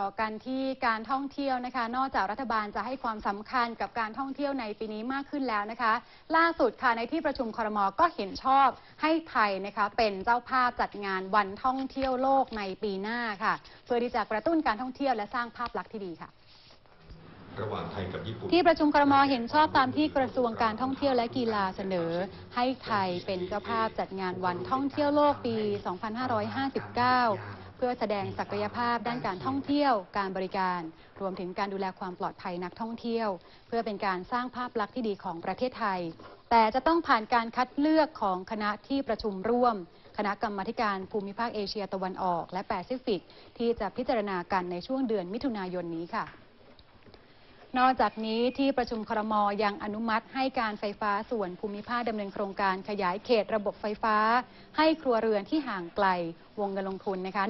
ต่อกันที่การท่องเที่ยวนะคะ นอกจากรัฐบาลจะให้ความสำคัญกับการท่องเที่ยวในปีนี้มากขึ้นแล้วนะคะ ล่าสุดค่ะในที่ประชุมครมก็เห็นชอบให้ไทยนะคะเป็นเจ้าภาพจัดงานวันท่องเที่ยวโลกในปีหน้าค่ะ เพื่อที่จะกระตุ้นการท่องเที่ยวและสร้างภาพลักษณ์ที่ดีค่ะระหว่างไทยกับญี่ปุ่นที่ประชุมครมเห็นชอบตามที่กระทรวงการท่องเที่ยวและกีฬาเสนอ ให้ไทยเป็นเจ้าภาพจัดงานวันท่องเที่ยวโลกปี 2559เพื่อแสดงศักยภาพด้านการท่องเที่ยว การบริการ รวมถึงการดูแลความปลอดภัยนักท่องเที่ยว เพื่อเป็นการสร้างภาพลักษณ์ที่ดีของประเทศไทย แต่จะต้องผ่านการคัดเลือกของคณะที่ประชุมร่วม คณะกรรมาการภูมิภาคเอเชียตะวันออก และแปซิฟิก ที่จะพิจารณากันในช่วงเดือนมิถุนายนนี้ค่ะ นอกจากนี้ที่ประชุมครมยังอนุมัติให้การไฟฟ้าส่วนภูมิภาคดำเนินโครงการขยายเขตระบบไฟฟ้า ให้ครัวเรือนที่ห่างไกลวงเงินลงทุนนะคะ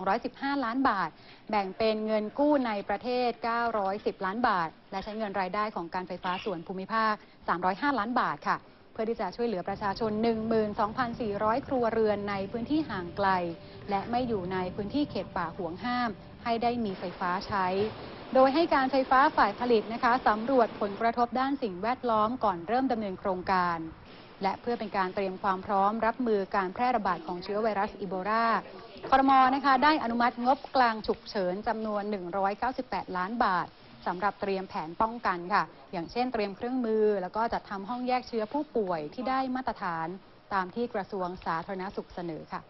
1,215 ล้านบาท แบ่งเป็นเงินกู้ในประเทศ 910 ล้านบาท และใช้เงินรายได้ของการไฟฟ้าส่วนภูมิภาค 305 ล้านบาทค่ะ เพื่อที่จะช่วยเหลือประชาชน 12,400 ครัวเรือนในพื้นที่ห่างไกล และไม่อยู่ในพื้นที่เขตป่าห่วงห้าม ให้ได้มีไฟฟ้าใช้ โดยให้การไฟฟ้าฝ่ายผลิตนะคะสำรวจผลกระทบด้านสิ่งแวดล้อมก่อนเริ่มดำเนินโครงการ และเพื่อเป็นการเตรียมความพร้อมรับมือการแพร่ระบาดของเชื้อไวรัสอีโบลาครมอนะคะได้อนุมัติงบกลางฉุกเฉินจำนวน 198 ล้านบาทสำหรับเตรียมแผนป้องกันค่ะ อย่างเช่นเตรียมเครื่องมือ แล้วก็จัดทำห้องแยกเชื้อผู้ป่วยที่ได้มาตรฐานตามที่กระทรวงสาธารณสุขเสนอค่ะ